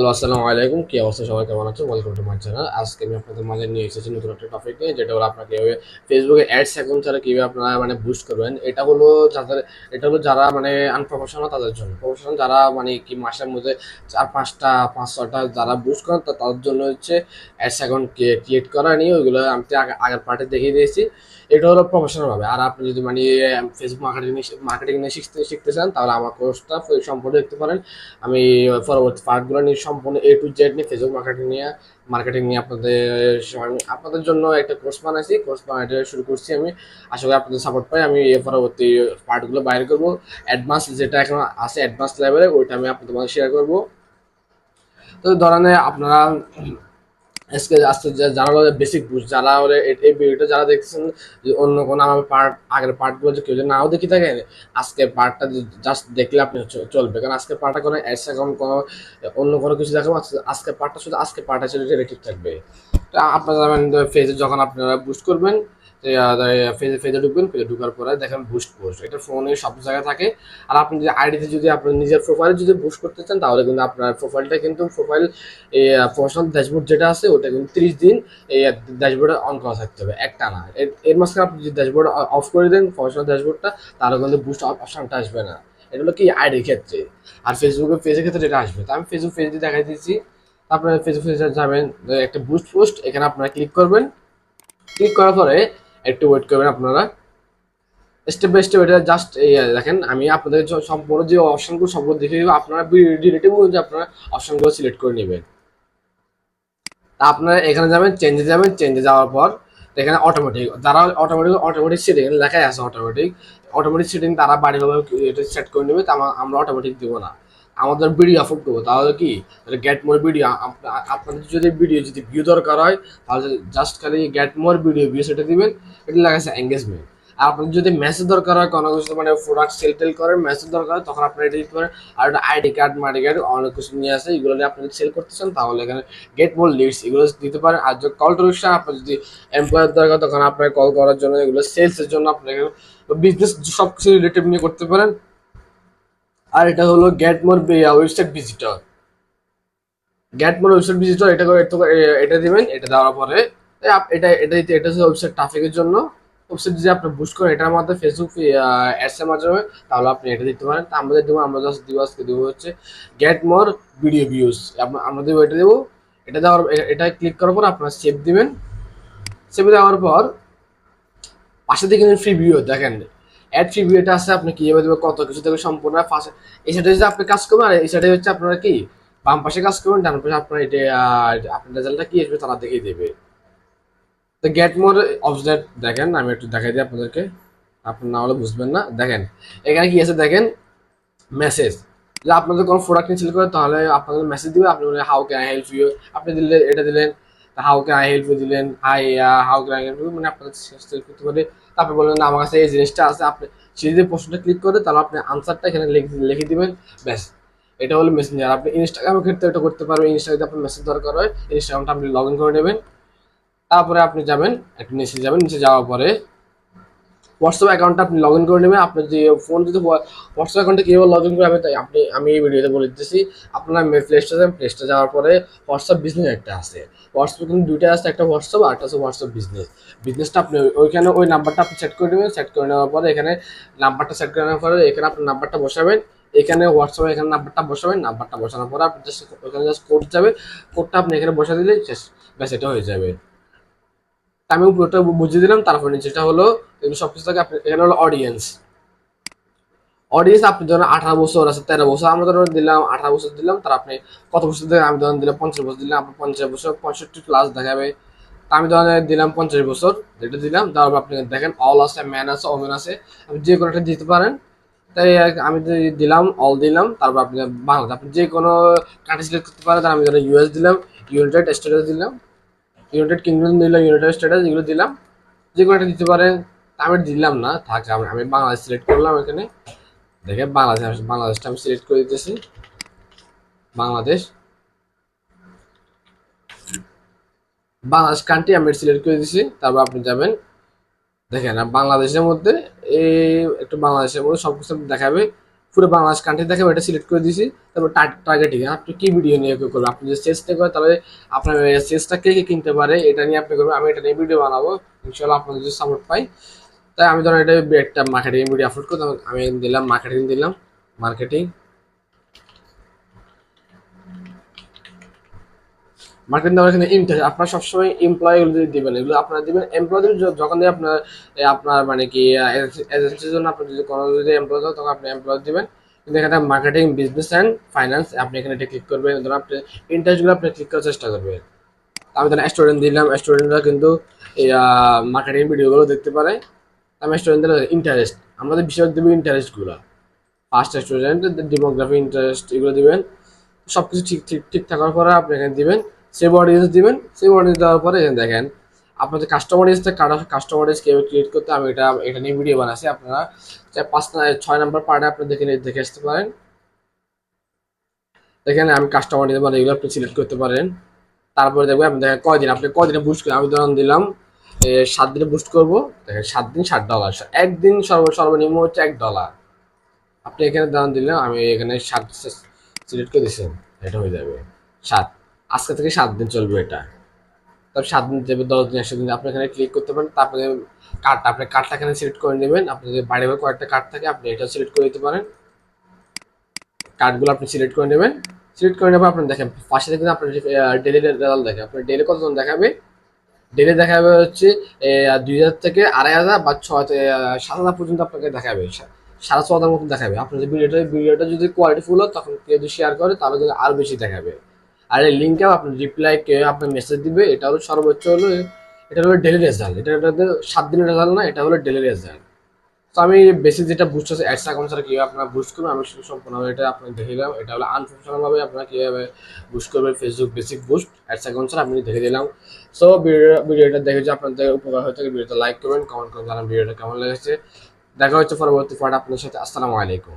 Hello, আসসালামু আলাইকুম। কি অবস্থা? সবাই কেমন আছেন? ওয়েলকাম টু মাই চ্যানেল আজকে আমি আপনাদের মাঝে নিয়ে এসেছি নতুন একটা টপিক নিয়ে, যেটা হলো আপনাকে ফেসবুকে অ্যাডস অ্যাকাউন্ট ছাড়া কীভাবে আপনারা মানে বুস্ট করবেন। এটা হলো যাদের, এটা হলো যারা মানে আনপ্রফেশনাল তাদের জন্য। প্রফেশনাল যারা মানে কি মাসের মধ্যে চার পাঁচটা, পাঁচ ছটা যারা বুস্ট করেন তাদের জন্য হচ্ছে অ্যাডস অ্যাকাউন্ট ক্রিয়েট করা নিয়ে ওইগুলো আমি আগে- আগের পার্টে দেখিয়ে দিয়েছি। এটা হলো প্রফেশনালভাবে আর আপনি যদি মানে ফেসবুক মার্কেটিং মার্কেটিং নিয়ে শিখতে শিখতে চান, তাহলে আমার কোর্সটা সম্পূর্ণ দেখতে পারেন। আমি পরবর্তী পার্টগুলো নিয়ে সম্পূর্ণ এ টু জেড নিয়ে ফেসবুক মার্কেটিং নিয়ে মার্কেটিং নিয়ে আপনাদের আপনাদের জন্য একটা কোর্স বানাইছি। কোর্স বানাইতে শুরু করছি আমি। আশা করি আপনাদের সাপোর্ট পাই। আমি এর পরবর্তী পার্টগুলো বাইরে করব। অ্যাডভান্স যেটা এখন আছে অ্যাডভান্স লেভেলে ওইটা আমি আপনাদের শেয়ার করব। তো ধরেন আপনারা আজকে আজকে যারা বেসিক বুঝ, যারা হলে এই ভিডিওটা যারা দেখছেন যে অন্য কোনো আমার পার্ট আগের পার্টগুলো যে কেউ যদি নাও দেখি থাকে, আজকে পার্টটা জাস্ট দেখলে আপনি চলবে। কারণ আজকে পার্টটা কোনো অ্যাডস অ্যাকাউন্ট কোনো অন্য কোনো কিছু দেখাবো আজকে- পার্টটা শুধু আজকে পার্টটা ছিল রিলেটিভ থাকবে। তো আপনারা ফেজে যখন আপনারা বুস্ট করবেন ফেজে ফেজে ঢুকবেন, ফেজে ঢুকার পরে দেখেন বুস্ট পোস্ট এটা ফোনে সব জায়গায় থাকে। আর আপনি যদি আইডিতে যদি আপনার নিজের প্রোফাইলে যদি বুস্ট করতে চান, তাহলে কিন্তু আপনার প্রোফাইলটা কিন্তু প্রোফাইল প্রফেশনাল ড্যাশবোর্ড যেটা আছে, ওটা কিন্তু ত্রিশ দিন এই ড্যাশবোর্ডে অন করা থাকতে হবে। একটা না। এর- মাঝখানে আপনি যদি ড্যাশবোর্ড অফ করে দেন প্রফেশনাল ড্যাশবোর্ডটা তাহলে কিন্তু বুস্ট অপশনটা আসবে না। এটা হলো কি? আইডির ক্ষেত্রে। আর ফেসবুকের পেজের ক্ষেত্রে এটা আসবে। তো আমি ফেসবুক পেজ দেখাই দিয়েছি। তারপরে ফেসবুক পেজে যাবেন, একটা বুস্ট পোস্ট এখানে আপনারা ক্লিক করবেন। ক্লিক করার পরে একটু ওয়েট করবেন আপনারা। স্টেপ বাই স্টেপ এটা জাস্ট দেখেন, আমি আপনাদের সম্পূর্ণ যে অপশনগুলো সবগুলো দেখে দেবো আপনারা রিলেটিভ অনুযায়ী আপনারা অপশনগুলো সিলেক্ট করে নেবেন। তা আপনারা এখানে যাবেন চেঞ্জে যাবেন চেঞ্জে যাওয়ার পর এখানে অটোমেটিক যারা অটোমেটিক অটোমেটিক সেটিং লেখাই আছে অটোমেটিক অটোমেটিক সেটিং তারা বাড়িভাবে এটা সেট করে নেবে, তা আমরা অটোমেটিক দেবো না। আমাদের ভিডিও আপলোড করব, তাহলে কি? গেট মোর ভিডিও আপনাদের যদি ভিডিও যদি ভিউ দরকার হয়, তাহলে জাস্ট খালি গেট মোর ভিডিও ভিউ সেটা দিবেন, এটা লাগাচ্ছে এঙ্গেজমেন্ট আর আপনাদের যদি মেসেজ দরকার হয়, কোনো কিছু মানে প্রোডাক্ট সেল টেল করেন মেসেজ দরকার হয়, তখন আপনারা এটা দিতে পারেন আর একটা আইডি কার্ড মাইডি কার্ড অনেক কিছু নিয়ে আসে, এগুলো নিয়ে আপনি সেল করতে চান, তাহলে এখানে গেট মোর লিডস এগুলো দিতে পারেন। আর যদি কল টু আপনার যদি এমপ্লয়ার দরকার তখন আপনার কল করার জন্য, এগুলো সেলসের জন্য আপনি বিজনেস সব কিছু রিলেটিভ নিয়ে করতে পারেন। আর এটা হলো get more website visitor get more website visitor এটা করে এটা দিবেন, এটা দেওয়ার পরে এটা এটা এটা হচ্ছে ওয়েবসাইট ট্রাফিকের জন্য। ওয়েবসাইট যদি আপনি বুস্ট করেন, এটার মধ্যে ফেসবুক অ্যাডস এর মাধ্যমে, তাহলে আপনি এটা দিতে পারেন। তা আমাদের দেবো, আমরা জাস্ট দিব, আজকে দেবো হচ্ছে গেট মোর ভিডিও ভিউজ আমরা দেবো, এটা দেবো। এটা দেওয়ার এটা ক্লিক করার পর আপনারা সেভ দিবেন। সেভ দেওয়ার পর, পাশে দিকে ফ্রি ভিডিও দেখেন। ভিডিওটা আছে, আপনি কীভাবে দেবেন, কত কিছু দেবে সম্পূর্ণ পাশে এই সাইডে যদি আপনি কাজ করবেন, আর এই সাইডে হচ্ছে আপনারা কি? বাম পাশে কাজ করবেন, ডান পাশে আপনার এটা আপনার রেজাল্টটা কি আসবে তারা দেখিয়ে দেবে। তো গেট মোর অবজেক্ট দেখেন, আমি একটু দেখাই দিই আপনাদেরকে। আপনার না হলে বুঝবেন না। দেখেন, এখানে কি আছে দেখেন? মেসেজ যদি আপনাদের কোনো প্রোডাক্ট নিয়ে সেল করে, তাহলে আপনাদের মেসেজ দিবে, আপনি বলে হাউ ক্যান হেল্প ইউ আপনি দিলে, এটা দিলেন how can I help you দিলেন hi how can I help মানে আপনাদের সেল করতে পারে তারপরে বললেন, না, আমার কাছে এই জিনিসটা আছে, আপনি সেই যদি প্রশ্নটা ক্লিক করে, তাহলে আপনি আনসারটা এখানে লিখে দিবেন। ব্যাস, এটা হলো মেসেঞ্জার আপনি ইনস্টাগ্রামের ক্ষেত্রে এটা করতে পারবেন। ইনস্টাগ্রামে আপনার মেসেজ দরকার হয় ইনস্টাগ্রামটা আপনি লগ ইন করে নেবেন। তারপরে আপনি যাবেন, একটু নিচে যাবেন, নিচে যাওয়ার পরে হোয়াটসঅ্যাপ অ্যাকাউন্টটা আপনি লগ ইন করে নেবেন। আপনার যে ফোন যদি হোয়াটসঅ্যাপ অ্যাকাউন্টে কীভাবে লগ ইন করে তাই আপনি আমি এই ভিডিওতে বলে দিতেছি, আপনার প্লে স্টোরে প্লে স্টোরে যাওয়ার পরে হোয়াটসঅ্যাপ বিজনেস একটা আছে। হোয়াটসঅ্যাপ কিন্তু দুইটা আছে, একটা হোয়াটসঅ্যাপ আর একটা আছে হোয়াটসঅ্যাপ বিজনেস বিজনেসটা আপনি ওইখানে ওই নাম্বারটা আপনি সেট করে নেবেন। সেট করে নেওয়ার পরে এখানে নাম্বারটা সেট করে নেওয়ার পরে এখানে আপনার নাম্বারটা বসাবেন। এখানে হোয়াটসঅ্যাপে এখানে নাম্বারটা বসাবেন। নাম্বারটা বসানোর পরে আপনি জাস্ট ওখানে জাস্ট কোড যাবে। কোডটা আপনি এখানে বসা দিলে ব্যাস, এটা হয়ে যাবে। আমি পুরোটা বুঝিয়ে দিলাম। তারপরে যেটা হলো এগুলো সব কিছু থাকে এখানে হলো অডিয়েন্স অডিয়েন্স আপনি ধরেন আঠারো বছর আছে, তেরো বছর, আমরা ধরুন দিলাম আঠারো বছর দিলাম, তার আপনি কত বছর থেকে আমি ধরেন দিলাম পঞ্চাশ বছর দিলাম, আপনার পঞ্চাশ বছর, পঁয়ষট্টি প্লাস দেখাবে। তা আমি ধরেন দিলাম পঞ্চাশ বছর যেটা দিলাম, তারপর আপনি দেখেন অল আছে ম্যান আছে ওমেন আছে, আপনি যে কোনো একটা দিতে পারেন। তাই আমি দিলাম অল দিলাম, তারপর আপনি বাংলাদেশ আপনি যে কোনো কান্ট্রি সিলেক্ট করতে পারেন আমি ধরেন ইউএস দিলাম ইউনাইটেড স্টেটস দিলাম ইউনাইটেড কিংডম দিলাম ইউনাইটেড স্টেটস এগুলো দিলাম, যে কোনো একটা দিতে পারেন। আমি দিলাম না, থাক, আমি বাংলাদেশ সিলেক্ট করলাম এখানে। দেখে বাংলাদেশ, বাংলাদেশটা আমি সিলেক্ট করে দিতেছি। বাংলাদেশ। বাংলাদেশ কান্ট্রি আমি সিলেক্ট করে দিছি, তারপর আপনি যাবেন। দেখেন বাংলাদেশের মধ্যে এই একটু বাংলাদেশের মধ্যে সব কিছু দেখাবে। পুরো বাংলাদেশ কান্ট্রি দেখাবে, এটা সিলেক্ট করে দিয়েছি তারপর টার্গেটিং আপনি কি ভিডিও নিয়ে করবেন? আপনি যদি চেষ্টা করেন, তাহলে আপনার চেষ্টা কে কে কিনতে পারে, এটা নিয়ে আপনি করবেন। আমি এটা নিয়ে ভিডিও বানাবো ইনশাল্লাহ আপনাদের যদি সাপোর্ট পাই। তাই আমি ধরেন এটা একটা মার্কেটিং ভিডিও আপলোড করতাম আমি দিলাম মার্কেটিং দিলাম মার্কেটিং মার্কেটিং দেওয়ার এখানে ইন্টারেস্ট আপনার সবসময় এমপ্লয়িগুলো যদি দিবেন, এগুলো আপনারা দিবেন এমপ্লয়দের যখন দিয়ে আপনার আপনার মানে কি এজেন্সির জন্য আপনি যদি কোনো যদি এমপ্লয় তখন আপনি এমপ্লয় দিবেন। কিন্তু এখানে মার্কেটিং বিজনেস অ্যান্ড ফাইন্যান্স আপনি এখানে এটা ক্লিক করবেন ধরুন আপনি ইন্টারেস্টগুলো আপনি ক্লিক করার চেষ্টা করবেন। আমি ধরেন স্টুডেন্ট দিলাম স্টুডেন্টরা কিন্তু মার্কেটিং ভিডিওগুলো দেখতে পারে। আমি স্টুডেন্ট দিলাম ইন্টারেস্ট আমাদের বিষয় দেবো ইন্টারেস্টগুলো ফার্স্ট স্টুডেন্ট ডেমোগ্রাফি ইন্টারেস্ট এগুলো দিবেন। সব কিছু ঠিক ঠিক ঠিক থাকার পরে আপনি এখানে দিবেন। সেভ অডিয়েন্স দিবেন সেভ অডিয়েন্স দেওয়ার পরে এখানে দেখেন, আপনাদের কাস্টমার অডিয়েন্সটা কাটা কাস্টমার অডিয়েন্স কীভাবে ক্রিয়েট করতে আমি এটা এটা নিয়ে ভিডিও বানাচ্ছি। আপনারা পাঁচ ছয় নাম্বার পার্টে আপনি দেখে দেখে আসতে পারেন। দেখেন আমি কাস্টমার অডিয়েন্স মানে এগুলো আপনি সিলেক্ট করতে পারেন। তারপরে দেখবেন আপনি দেখেন কয়দিন, আপনি কয়দিনে বুঝ করেন আমি দিলাম সাত দিনে বুস্ট করব। দেখেন, সাত দিন ষাট ডলার একদিন সর্ব, সর্বনিম্ন হচ্ছে এক ডলার আপনি এখানে দাম দিলেন আমি এখানে সাত সিলেক্ট করে দিচ্ছেন এটা হয়ে যাবে সাত। আজকে থেকে সাত দিন চলবে এটা। তারপর সাত দিন যাবে, দশ দিন, একশো দিন। আপনি এখানে ক্লিক করতে পারেন, তারপরে কার্ডটা আপনি কার্ডটা এখানে সিলেক্ট করে নেবেন। আপনি যদি বাইরে বাইরে কয়েকটা কার্ড থাকে, আপনি এটা সিলেক্ট করে দিতে পারেন। কার্ডগুলো আপনি সিলেক্ট করে নেবেন। সিলেক্ট করে নেবেন আপনি দেখেন, পাশে দেখবেন আপনার ডেলি রেজাল্ট দেখে, আপনার ডেলি কতজন দেখাবে? ডেলি দেখাবে হচ্ছে দুই হাজার থেকে আড়াই হাজার বা থেকে সাত হাজার পর্যন্ত আপনাকে দেখাবে সাড়ে ছ হাজার মতো দেখাবে। আপনার যে ভিডিওটা ভিডিওটা যদি কোয়ালিটি ফুল হয়, তখন কেউ যদি শেয়ার করে, তাহলে কিন্তু আরও বেশি দেখাবে। আর এই লিঙ্কে আপনার রিপ্লাই কে আপনার মেসেজ দিবে, এটা হলো সর্বোচ্চ হলো, এটা হলো ডেলি রেজাল্ট এটা সাত দিনের রেজাল্ট না, এটা হলো ডেলি রেজাল্ট তো আমি বেশি যেটা বুঝতে আছে অ্যাডস অ্যাকাউন্ট ছাড়া কীভাবে আপনারা বুস্ট করবেন, আমি শুধু সম্পূর্ণভাবে এটা আপনাকে দেখে দিলাম। এটা হলো আনপ্রফেশনালভাবে আপনারা কীভাবে বুস্ট করবেন Facebook basic boost ads account ছাড়া আমি দেখে দিলাম। সো ভিডিওটা দেখে যে আপনাদের উপকার হয়ে থাকে ভিডিওটা লাইক করবেন কমেন্ট করবেন জানান ভিডিওটা কেমন লেগেছে। দেখা হচ্ছে পরবর্তী পয়েন্ট আপনার সাথে। আসসালামু আলাইকুম।